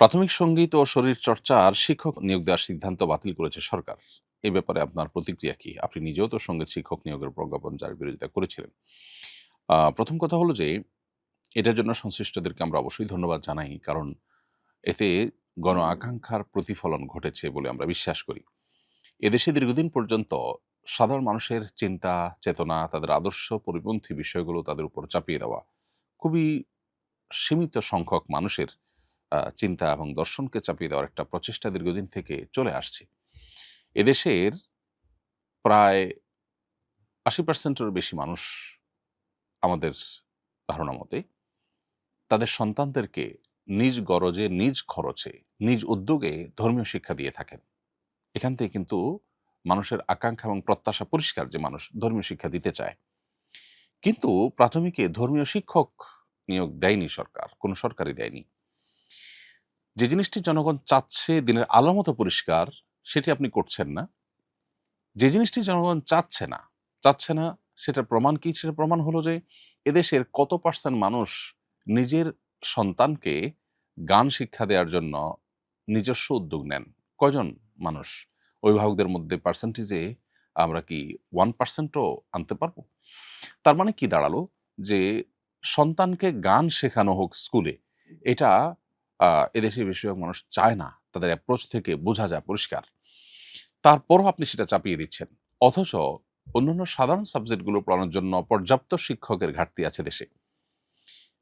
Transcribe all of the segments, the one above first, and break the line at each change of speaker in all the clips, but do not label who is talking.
প্রাথমিক সংগীত ও শরীর চর্চার শিক্ষক নিয়োগ দেওয়ার সিদ্ধান্ত বাতিল করেছে সরকার। এ ব্যাপারে আপনার প্রতিক্রিয়া কি? আপনি নিজেও তো সংগীত শিক্ষক নিয়োগের প্রজ্ঞাপন যার বিরোধিতা করেছিলেন। প্রথম কথা হলো যে, এটার জন্য সংশ্লিষ্টদেরকে আমরা অবশ্যই ধন্যবাদ জানাই, কারণ এতে গণ আকাঙ্ক্ষার প্রতিফলন ঘটেছে বলে আমরা বিশ্বাস করি। এদেশে দীর্ঘদিন পর্যন্ত সাধারণ মানুষের চিন্তা, চেতনা, তাদের আদর্শ পরিপন্থী বিষয়গুলো তাদের উপর চাপিয়ে দেওয়া খুবই সীমিত সংখ্যক মানুষের চিন্তা এবং দর্শনকে চাপিয়ে দেওয়ার একটা প্রচেষ্টা দীর্ঘদিন থেকে চলে আসছে। এদেশের প্রায় আশি পার্সেন্টের বেশি মানুষ আমাদের ধারণা মতে তাদের সন্তানদেরকে নিজ গরজে, নিজ খরচে, নিজ উদ্যোগে ধর্মীয় শিক্ষা দিয়ে থাকেন। এখান থেকে কিন্তু মানুষের আকাঙ্ক্ষা এবং প্রত্যাশা পরিষ্কার যে মানুষ ধর্মীয় শিক্ষা দিতে চায়। কিন্তু প্রাথমিকে ধর্মীয় শিক্ষক নিয়োগ দেয়নি সরকার, কোনো সরকারই দেয়নি। যে জিনিসটি জনগণ চাচ্ছে দিনের আলো মতো পরিষ্কার, সেটি আপনি করছেন না। যে জিনিসটি জনগণ চাচ্ছে না চাচ্ছে না সেটার প্রমাণ কি? সেটা প্রমাণ হলো যে এদেশের কত পার্সেন্ট মানুষ নিজের সন্তানকে গান শিক্ষা দেওয়ার জন্য নিজস্ব উদ্যোগ নেন? কয়জন মানুষ? অভিভাবকদের মধ্যে পার্সেন্টেজে আমরা কি ওয়ান পার্সেন্টও আনতে পারব? তার মানে কি দাঁড়াল? যে সন্তানকে গান শেখানো হোক স্কুলে, এটা আহ, এদেশের বেশিরভাগ মানুষ চায় না তাদের অ্যাপ্রোচ থেকে বোঝা যায় পরিষ্কার। তারপরও আপনি সেটা চাপিয়ে দিচ্ছেন। অথচ অন্যান্য সাধারণ সাবজেক্টগুলো পড়ানোর জন্য পর্যাপ্ত শিক্ষকের ঘাটতি আছে দেশে।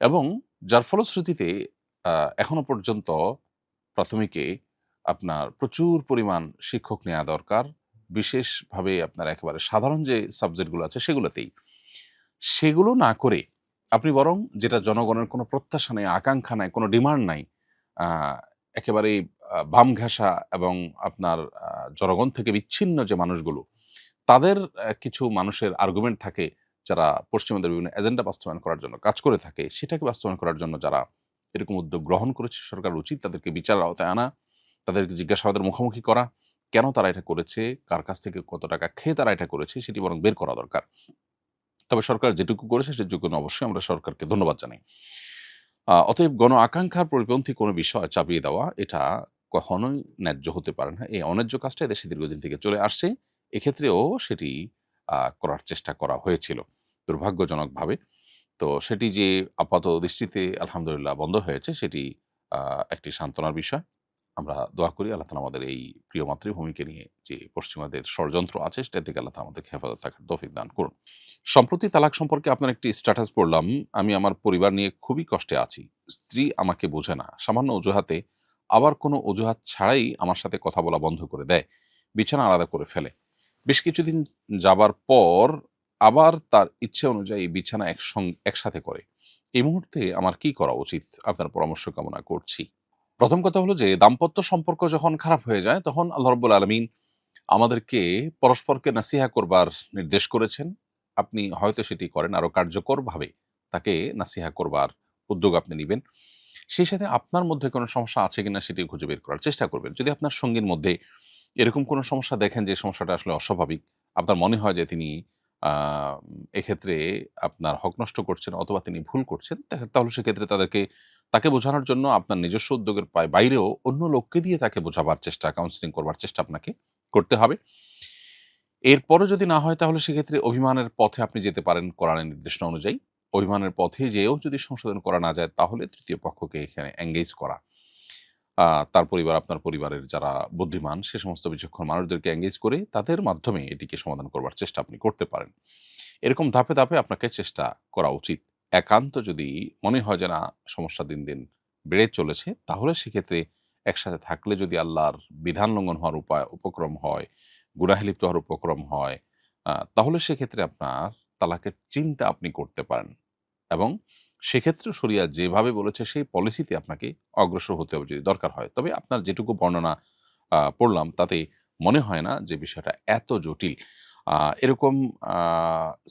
এবং যার ফলশ্রুতিতে এখনও পর্যন্ত প্রাথমিকে আপনার প্রচুর পরিমাণ শিক্ষক নেওয়া দরকার। বিশেষভাবে আপনার একেবারে সাধারণ যে সাবজেক্টগুলো আছে সেগুলোতেই। সেগুলো না করে আপনি বরং যেটা জনগণের কোনো প্রত্যাশা নেই আকাঙ্ক্ষা নাই কোনো ডিমান্ড নাই আহ, একেবারে বাম ঘেঁষা এবং আপনার জনগণ থেকে বিচ্ছিন্ন যে মানুষগুলো তাদের কিছু মানুষের আর্গুমেন্ট থাকে যারা পশ্চিমবঙ্গের বিভিন্ন এজেন্ডা বাস্তবায়ন করার জন্য কাজ করে থাকে সেটাকে বাস্তবায়ন করার জন্য যারা এরকম উদ্যোগ গ্রহণ করেছে সরকার উচিত তাদেরকে বিচার আওতায় আনা তাদেরকে জিজ্ঞাসাবাদের মুখোমুখি করা কেন তারা এটা করেছে কার কাছ থেকে কত টাকা খেয়ে তারা এটা করেছে সেটি বরং বের করা দরকার। তবে সরকার যেটুকু করেছে সেটুকু অবশ্যই আমরা সরকারকে ধন্যবাদ জানাই। অতএব গণ আকাঙ্ক্ষার পরিপন্থী কোনো বিষয় চাপিয়ে দেওয়া, এটা কখনোই ন্যায্য হতে পারে না। এই অন্যায্য কাজটা দেশে দীর্ঘদিন থেকে চলে আসছে। এক্ষেত্রেও সেটি করার চেষ্টা করা হয়েছিল দুর্ভাগ্যজনকভাবে। তো সেটি যে আপাত দৃষ্টিতে আলহামদুলিল্লাহ বন্ধ হয়েছে, সেটি একটি সান্ত্বনার বিষয়। আমরা দোয়া করি, আল্লাহ তালা আমাদের এই প্রিয় মাতৃভূমিকে নিয়ে যে পশ্চিমাদের ষড়যন্ত্র আছে সেটা থেকে আল্লাহ তালা আমাদেরকে হেফাজত থাকার তৌফিক দান করুন। সম্প্রতি তালাক সম্পর্কে আপনার একটি স্ট্যাটাস পড়লাম। আমি আমার পরিবার নিয়ে খুবই কষ্টে আছি। স্ত্রী আমাকে বোঝে না। সামান্য অজুহাতে আবার কোনো অজুহাত ছাড়াই আমার সাথে কথা বলা বন্ধ করে দেয়। বিছানা আলাদা করে ফেলে। বেশ কিছুদিন যাবার পর আবার তার ইচ্ছে অনুযায়ী বিছানা একসঙ্গে একসাথে করে। এই মুহূর্তে আমার কি করা উচিত? আপনার পরামর্শ কামনা করছি। প্রথম কথা হলো যে, দাম্পত্য সম্পর্ক যখন খারাপ হয়ে যায়, তখন আল্লাহ রব্বুল আলমিন আমাদেরকে পরস্পরকে নাসিহা করবার নির্দেশ করেছেন। আপনি হয়তো সেটি করেন আরও কার্যকরভাবে, তাকে নাসিহা করবার উদ্যোগ আপনি নেবেন। সেই সাথে আপনার মধ্যে কোনো সমস্যা আছে কিনা সেটি খুঁজে বের করার চেষ্টা করবেন। যদি আপনার সঙ্গীর মধ্যে এরকম কোনো সমস্যা দেখেন যে, সমস্যাটা আসলে অস্বাভাবিক, আপনার মনে হয় যে, তিনি এক্ষেত্রে আপনার হক নষ্ট করছেন অথবা তিনি ভুল করছেন তাহলে সেক্ষেত্রে তাদেরকে তাকে বোঝানোর জন্য আপনার নিজস্ব উদ্যোগের পায় বাইরেও অন্য লোককে দিয়ে তাকে বোঝাবার চেষ্টা কাউন্সিলিং করবার চেষ্টা আপনাকে করতে হবে। এরপরও যদি না হয় তাহলে সেক্ষেত্রে অভিমানের পথে আপনি যেতে পারেন কোরআনের নির্দেশনা অনুযায়ী। অভিমানের পথে যেও যদি সংশোধন করা না যায় তাহলে তৃতীয় পক্ষকে এখানে এঙ্গেজ করা। তার পরিবার, আপনার পরিবারের যারা বুদ্ধিমান সে সমস্ত বিচক্ষণ মানুষদেরকে এঙ্গেজ করে তাদের মাধ্যমে এটিকে সমাধান করবার চেষ্টা আপনি করতে পারেন। এরকম ধাপে ধাপে আপনাকে চেষ্টা করা উচিত। একান্ত যদি মনে হয় যে, না, সমস্যা দিন দিন বেড়ে চলেছে, তাহলে সেক্ষেত্রে একসাথে থাকলে যদি আল্লাহর বিধান লঙ্ঘন হওয়ার উপায়, উপক্রম হয়, গুনাহে লিপ্ত হওয়ার উপক্রম হয় তাহলে সেক্ষেত্রে আপনার তালাকের চিন্তা আপনি করতে পারেন। এবং সেক্ষেত্রে শরিয়া যেভাবে বলেছে, সেই পলিসিতে আপনাকে অগ্রসর হতে হবে যদি দরকার হয়। তবে আপনার যেটুকু বর্ণনা পড়লাম, তাতে মনে হয় না যে, বিষয়টা এত জটিল। এরকম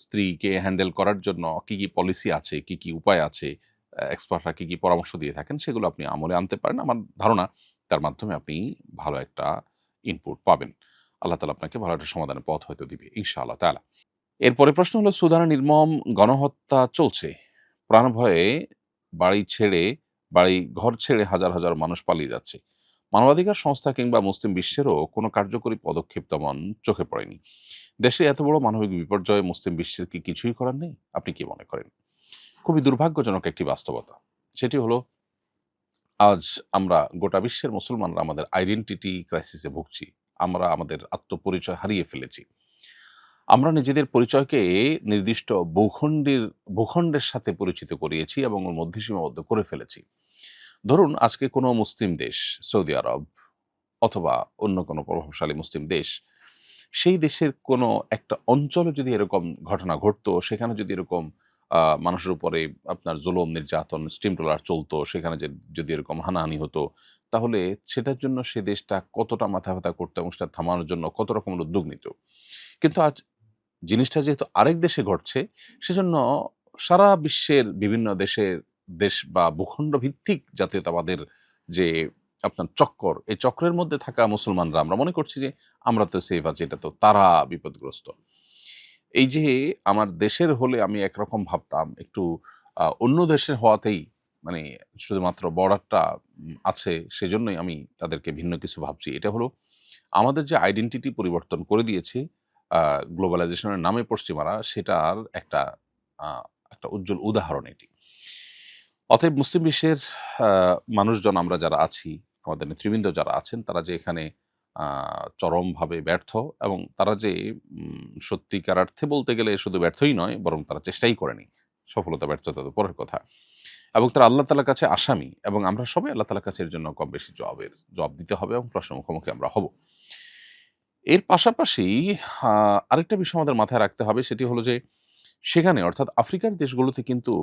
স্ত্রীকে হ্যান্ডেল করার জন্য কি কি পলিসি আছে, কি কি উপায় আছে এক্সপার্টরা কি কি পরামর্শ দিয়ে থাকেন, সেগুলো আপনি আমলে আনতে পারেন। আমার ধারণা তার মাধ্যমে আপনি ভালো একটা ইনপুট পাবেন। আল্লাহ তালা আপনাকে ভালো একটা সমাধানের পথ হয়তো দিবে, ইনশাআল্লাহ তালা এরপরে প্রশ্ন হলো, সুদানে নির্মম গণহত্যা চলছে। প্রাণভয়ে বাড়ি ছেড়ে, বাড়ি ঘর ছেড়ে হাজার হাজার মানুষ পালিয়ে যাচ্ছে। মানবাধিকার সংস্থা কিংবা মুসলিম বিশ্বেরও কোনো কার্যকরী পদক্ষেপ তেমন চোখে পড়েনি। দেশে এত বড় মানবিক বিপর্যয়ে মুসলিম বিশ্বের কি কিছুই করার নেই? আপনি কি মনে করেন? খুবই দুর্ভাগ্যজনক একটি বাস্তবতা। সেটি হলো, আজ আমরা গোটা বিশ্বের মুসলমানরা আমাদের আইডেন্টিটি ক্রাইসিসে ভুগছি। আমরা আমাদের আত্মপরিচয় হারিয়ে ফেলেছি। আমরা নিজেদের পরিচয়কে নির্দিষ্ট ভূখণ্ডের ভূখণ্ডের সাথে পরিচিত করিয়েছি এবং ওর মধ্যে সীমাবদ্ধ করে ফেলেছি। ধরুন আজকে কোনো মুসলিম দেশ, সৌদি আরব অথবা অন্য কোনো প্রভাবশালী মুসলিম দেশ, সেই দেশের কোনো একটা অঞ্চলে যদি এরকম ঘটনা ঘটতো, সেখানে যদি এরকম মানুষের উপরে আপনার জুলুম, নির্যাতন, স্টিম ট্রলার চলতো, সেখানে যদি এরকম হানাহানি হতো, তাহলে সেটার জন্য সে দেশটা কতটা মাথা ব্যথা করতো এবং সেটা থামানোর জন্য কত রকমের উদ্যোগ নিত। কিন্তু আজ জিনিসটা যেহেতু আরেক দেশে ঘটছে, সেজন্য সারা বিশ্বের বিভিন্ন দেশের দেশ বা ভূখণ্ড ভিত্তিক জাতীয়তাবাদের যে আপনার চক্কর, এই চক্রের মধ্যে থাকা মুসলমানরা, আমরা মনে করছি যে আমরা তো সেফ আছি, এটা তো তারা বিপদগ্রস্ত। এই যে আমার দেশের হলে আমি একরকম ভাবতাম, একটু অন্য দেশের হওয়াতেই মানে শুধুমাত্র বর্ডারটা আছে, সেজন্যই আমি তাদেরকে ভিন্ন কিছু ভাবছি। এটা হলো, আমাদের যে আইডেন্টিটি পরিবর্তন করে দিয়েছে গ্লোবালাইজেশনের নামে পশ্চিমারা, সেটার একটা একটা উজ্জ্বল উদাহরণ এটি। অতএব মুসলিম বিশ্বের মানুষজন আমরা যারা আছি, আমাদের নেতৃবৃন্দ যারা আছেন, তারা যে এখানে চরমভাবে ব্যর্থ এবং তারা যে সত্যিকারার্থে বলতে গেলে শুধু ব্যর্থই নয়, বরং তারা চেষ্টাই করেনি। সফলতা, ব্যর্থতা তো পরের কথা। এবং তারা আল্লাহ তালার কাছে আসামি এবং আমরা সবাই আল্লাহ তালার কাছে এর জন্য কম বেশি জবাবের, জবাব দিতে হবে এবং প্রশ্ন মুখোমুখি আমরা হব। এর পাশাপাশি আরেকটা বিষয় আমাদের মাথায় রাখতে হবে, সেটি হলো যে, সেখানে অর্থাৎ আফ্রিকার দেশগুলোতে কিন্তু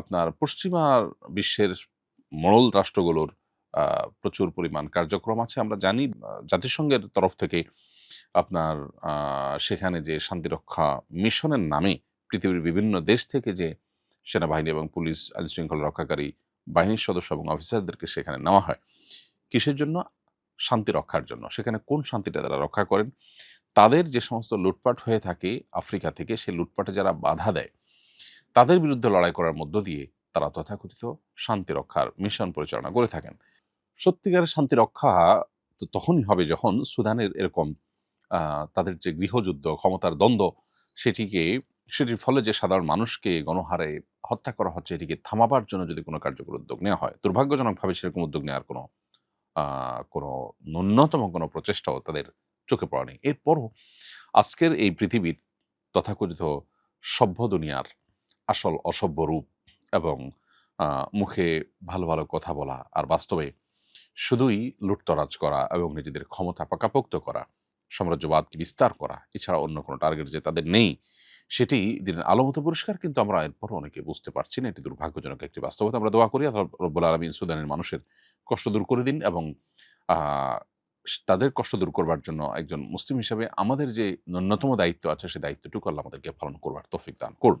আপনার পশ্চিমা বিশ্বের মরল রাষ্ট্রগুলোর প্রচুর পরিমাণ কার্যক্রম আছে। আমরা জানি জাতিসংঘের তরফ থেকে আপনার সেখানে যে শান্তিরক্ষা মিশনের নামে পৃথিবীর বিভিন্ন দেশ থেকে যে সেনাবাহিনী এবং পুলিশ আইন শৃঙ্খলা রক্ষাকারী বাহিনীর সদস্য এবং অফিসারদেরকে সেখানে নেওয়া হয়, কিসের জন্য? শান্তি রক্ষার জন্য। সেখানে কোন শান্তিটা তারা রক্ষা করেন? তাদের যে সমস্ত লুটপাট হয়ে থাকে আফ্রিকা থেকে, সেই লুটপাটে যারা বাধা দেয় তাদের বিরুদ্ধে লড়াই করার মধ্য দিয়ে তারা তথাকথিত শান্তি রক্ষার মিশন পরিচালনা করে থাকেন। সত্যিকারের শান্তি রক্ষা তো তখনই হবে যখন সুদানের এরকম তাদের যে গৃহযুদ্ধ, ক্ষমতার দ্বন্দ্ব, সেটিকে, সেটির ফলে যে সাধারণ মানুষকে গণহারে হত্যা করা হচ্ছে, এটিকে থামাবার জন্য যদি কোনো কার্যকর উদ্যোগ নেওয়া হয়, দুর্ভাগ্যজনকভাবে সেরকম উদ্যোগ নেওয়ার কোনো কোনো ন্যূনতম কোনো প্রচেষ্টাও তাদের চোখে পড়া নেই এরপরও আজকের এই পৃথিবীর তথাকথিত সভ্য দুনিয়ার আসল অসভ্য রূপ এবং মুখে ভালো ভালো কথা বলা আর বাস্তবে শুধুই লুটতরাজ করা এবং নিজেদের ক্ষমতা পাকাপোক্ত করা, সাম্রাজ্যবাদকে বিস্তার করা, এছাড়া অন্য কোনো টার্গেট যে তাদের নেই, সেটি দিনের আলোমতো পরিষ্কার কিন্তু আমরা এরপর অনেকে বুঝতে পারছি না। এটি দুর্ভাগ্যজনক একটি বাস্তবতা। আমরা দোয়া করি রব্বুল আলমিন সুদানের মানুষের কষ্ট দূর করে দিন এবং তাদের কষ্ট দূর করবার জন্য একজন মুসলিম হিসাবে আমাদের যে ন্যূনতম দায়িত্ব আছে সেই দায়িত্বটুকু আল্লাহ আমাদেরকে পালন করবার তৌফিক দান করুন।